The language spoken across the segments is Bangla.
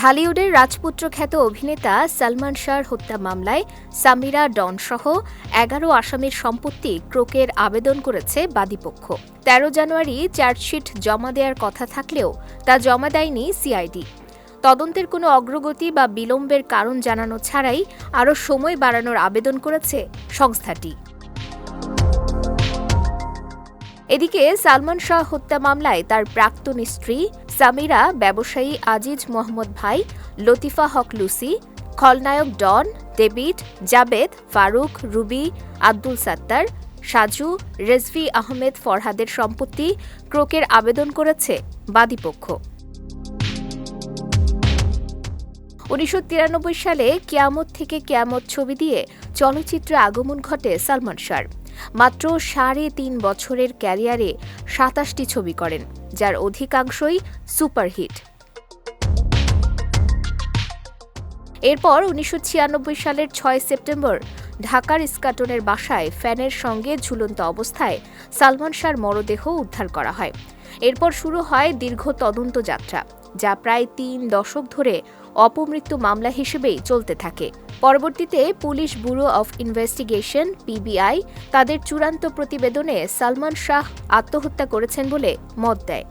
ঢালিউডের রাজপুত্র খ্যাত অভিনেতা সালমান শাহর হত্যা মামলায় সামিরা ডন সহ এগারো আসামির সম্পত্তি ক্রোকের আবেদন করেছে বাদীপক্ষ। তেরো জানুয়ারি চার্জশিট জমা দেওয়ার কথা থাকলেও তা জমা দেয়নি সিআইডি। তদন্তের কোনো অগ্রগতি বা বিলম্বের কারণ জানানো ছাড়াই আরও সময় বাড়ানোর আবেদন করেছে সংস্থাটি। এদিকে সালমান শাহ হত্যা মামলায় তার প্রাক্তন স্ত্রী সামিরা ব্যবসায়ী আজিজ মোহাম্মদ ভাই, লতিফা হক লুসি, খলনায়ক Don, David, Jabed, Faruk, Ruby, Abdul Sattar, Saju, Rezvi Ahmed ফরহাদের সম্পত্তি ক্রোকের আবেদন করেছে বাদীপক্ষ। উনিশশো তিরানব্বই সালে কিয়ামত থেকে কিয়ামত ছবি দিয়ে চলচ্চিত্রে আগমন ঘটে সালমান শাহর। মাত্র সাড়ে তিন বছরের ক্যারিয়ারে সাতাশটি ছবি করেন, যার অধিকাংশই সুপারহিট। এরপর উনিশশো ছিয়ানব্বই সালের ছয় সেপ্টেম্বর ঢাকার ইস্কাটনের বাসায় ফ্যানের সঙ্গে ঝুলন্ত অবস্থায় সালমান শাহর মরদেহ উদ্ধার করা হয়। এরপর শুরু হয় দীর্ঘ তদন্ত যাত্রা, যা প্রায় তিন দশক ধরে অপমৃত্যু মামলা হিসেবেই চলতে থাকে। পরবর্তীতে police bureau of investigation, PBI, তাদের চূড়ান্ত প্রতিবেদনে সালমান শাহ আত্মহত্যা করেছেন বলে মত দেয়।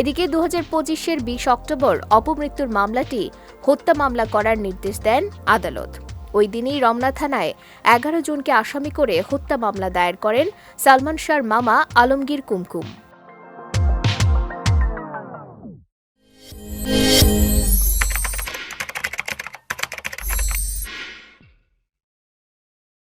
এদিকে দু হাজার পঁচিশের বিশ অক্টোবর অপমৃত্যুর মামলাটি হত্যা মামলা করার নির্দেশ দেন আদালত। ওই দিনই রমনা থানায় এগারো জনকে আসামি করে হত্যা মামলা দায়ের করেন সালমান শাহর মামা আলমগীর কুমকুম।